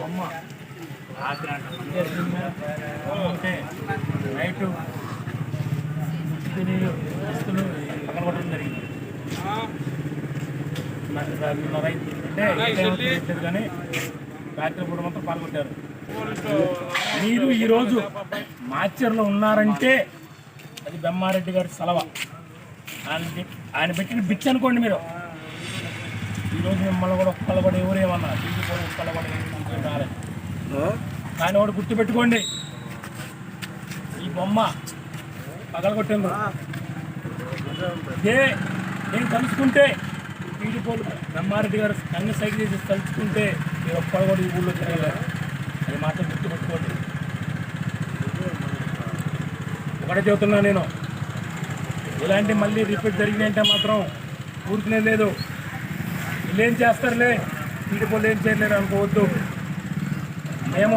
బొమ్మ అంట నైట్ జరిగింది. అంటే కానీ రాత్రి పూట మొత్తం పాల్గొట్టారు. మీరు ఈరోజు మాచర్లో ఉన్నారంటే అది బెమ్మారెడ్డి గారి సెలవ. ఆయన ఆయన పెట్టిన బిచ్ అనుకోండి మీరు. ఈరోజు మిమ్మల్ని కూడా ఒక్కళ్ళు కూడా ఎవరు ఏమన్నా కూడా ఒక్కళ్ళు కూడా ఏం రాలేదు కానీ ఒకటి గుర్తుపెట్టుకోండి. ఈ బొమ్మ పగలగొట్టిండ్రు. ఇదే నేను తలుచుకుంటే పీడిపోలు బ్రహ్మారెడ్డి గారు కన్ను సైకిల్ చేసి తలుచుకుంటే మీరు ఒక్కళ్ళు కూడా ఈ ఊళ్ళో తిరగలేరు. అది మాత్రం గుర్తుపెట్టుకోండి. ఒకటే చెబుతున్నా నేను. ఇలాంటి మళ్ళీ రిపీట్ జరిగినాయంటే మాత్రం ఊరుకునే లేదు. వీళ్ళు ఏం చేస్తారులే? పీడిపోలు ఏం చేయలేరు అనుకోవద్దు. మేము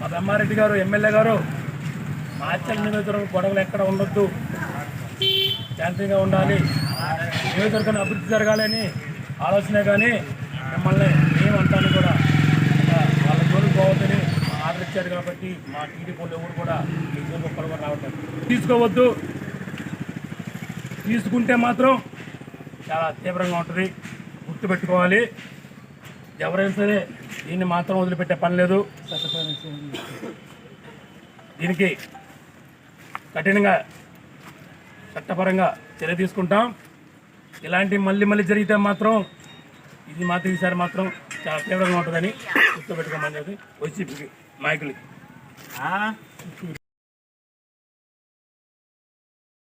మా బ్రహ్మారెడ్డి గారు ఎమ్మెల్యే గారు మార్చల నియోజకవర్గం గొడవలు ఎక్కడ ఉండొద్దు. శాంతిగా ఉండాలి. నియోజకవర్గం అభివృద్ధి జరగాలని ఆలోచనే కానీ మిమ్మల్ని ఏమంటాను కూడా వాళ్ళ జోలికి పోవద్దని మా ఆర్డర్ ఇచ్చారు కాబట్టి మా టీడీపీలు ఎవరు కూడా మీ జోలికి ఒక్కరు రావట్లేదు. తీసుకోవద్దు. తీసుకుంటే మాత్రం చాలా తీవ్రంగా ఉంటుంది. గుర్తుపెట్టుకోవాలి. ఎవరైనా సరే దీన్ని మాత్రం వదిలిపెట్టే పని లేదు. దీనికి కఠినంగా చట్టపరంగా చర్య తీసుకుంటాం. ఇలాంటి మళ్ళీ మళ్ళీ జరిగితే మాత్రం ఇది మాత్రం ఈసారి మాత్రం చాలా తీవ్రంగా ఉంటుందని గుర్తుపెట్టుకోమని చెప్పి వైసీపీకి నాయకులకి.